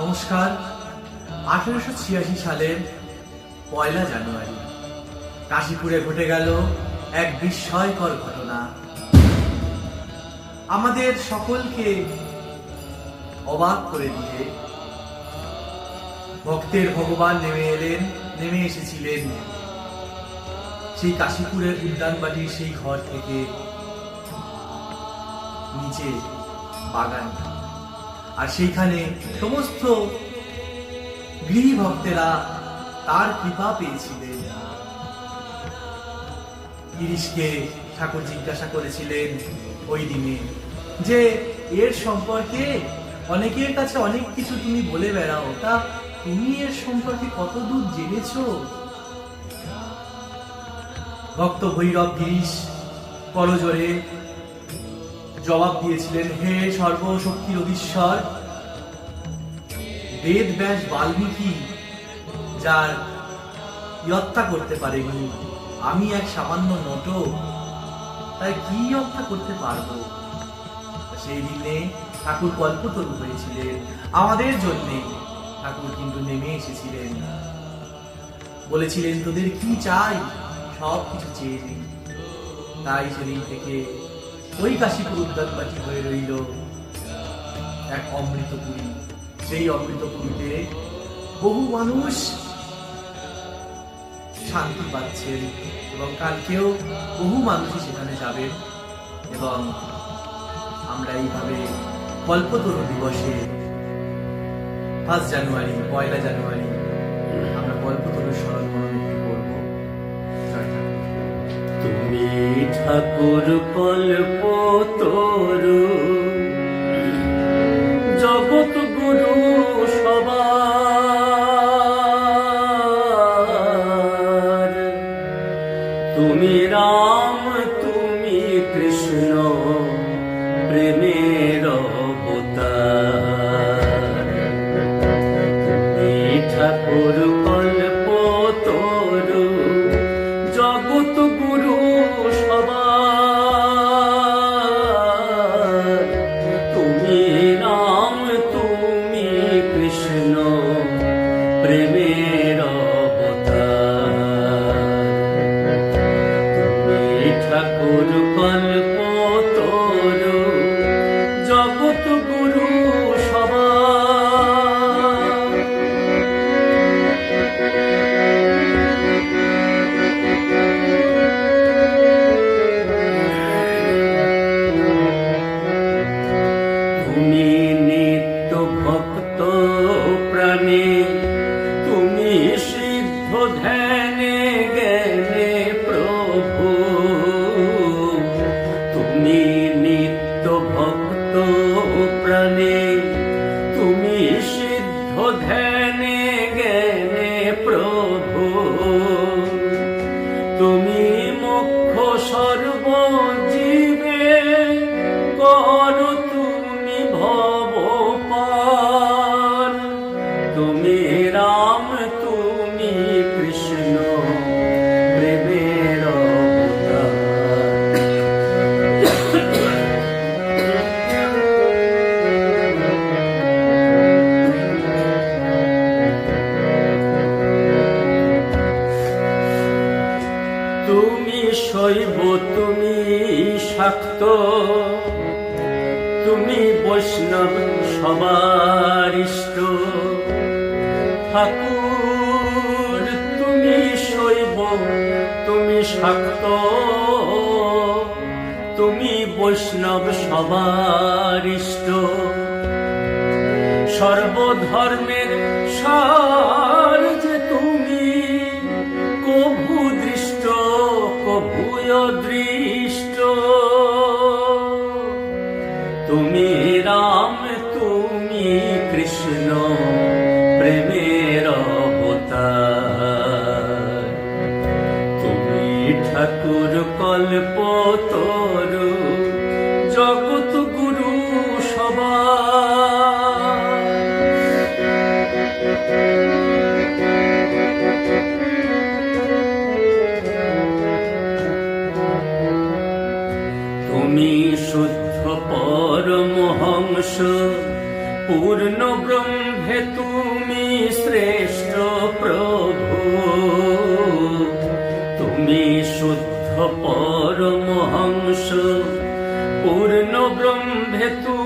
নমস্কার। আঠেরোশো ছিয়াশি সালের পয়লা জানুয়ারি। কাশীপুরে ঘটে গেল এক বিস্ময়কর ঘটনা। আমাদের সকলকে অবাক করে দিয়ে ভক্তের ভগবান নেমে এলেন, নেমে এসেছিলেন। সেই কাশীপুরের উদ্যানবাটির সেই ঘর থেকে নিচে বাগান। আর সেইখানে সমস্ত গৃহী ভক্তেরা তার কৃপা পেয়েছিলেন। গিরিশকে ঠাকুর জিজ্ঞাসা করেছিলেন ওই দিনে যে, এর সম্পর্কে অনেকের কাছে অনেক কিছু তুমি বলে বেড়াও, তা তুমি এর সম্পর্কে কতদূর জেনেছো? ভক্ত ভৈরব গিরিশ করজোরে জবাব দিয়েছিলেন, হে সর্বশক্তির অধীশ্বর, বেদ ব্যাস বাল্মীকি যার ইয়ত্তা করতে পারেনি, আমি এক সামান্য নটো তাই কি ইয়ত্তা করতে পারব? সেই দিনে ঠাকুর কল্পতরু হয়েছিলেন। আমাদের জন্য ঠাকুর কিন্তু নেমে এসেছিলেন। বলেছিলেন, তোদের কি চাই? সব কিছু চেয়ে। তাই সেদিন থেকে ওই কাশীপুর উদ্যানবাটি হয়ে রইল এক অমৃতপুরী। সেই অমৃতপুরীতে বহু মানুষ শান্তি পাচ্ছেন এবং কালকেও বহু মানুষই সেখানে যাবেন এবং আমরা এইভাবে কল্পতরু দিবসে ফার্স্ট জানুয়ারি, পয়লা জানুয়ারি আমরা ঠাকুর কল্প তরু জগৎ গুরু সবার। তুমি রাম, তুমি কৃষ্ণ, প্রেমের ঠাকুর কল্প তরু জগৎ গুরু ঠাকুর তুমি শৈব, তুমি শাক্ত। তুমি বৈষ্ণব, সবার ইষ্ট। ঠাকুর, তুমি শৈব, তুমি শাক্ত। তুমি বৈষ্ণব, সবার ইষ্ট। সর্বধর্মের সার দৃষ্ট তুমি রাম তুমি কৃষ্ণ প্রেমের অবতার। তুমি ঠাকুর কল্প তরু জগৎ অহংস পূর্ণ ব্রহ্মে তুমি শ্রেষ্ঠ প্রভু। তুমি শুদ্ধ পরমহংস। পূর্ণ ব্রহ্মে তুমি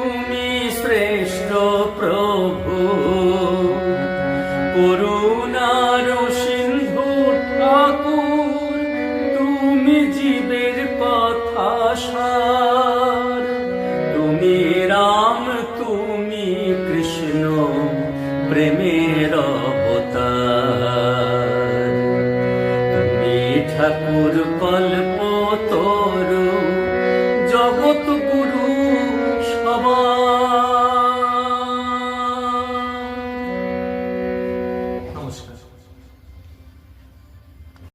মোর কল্প তোর জগত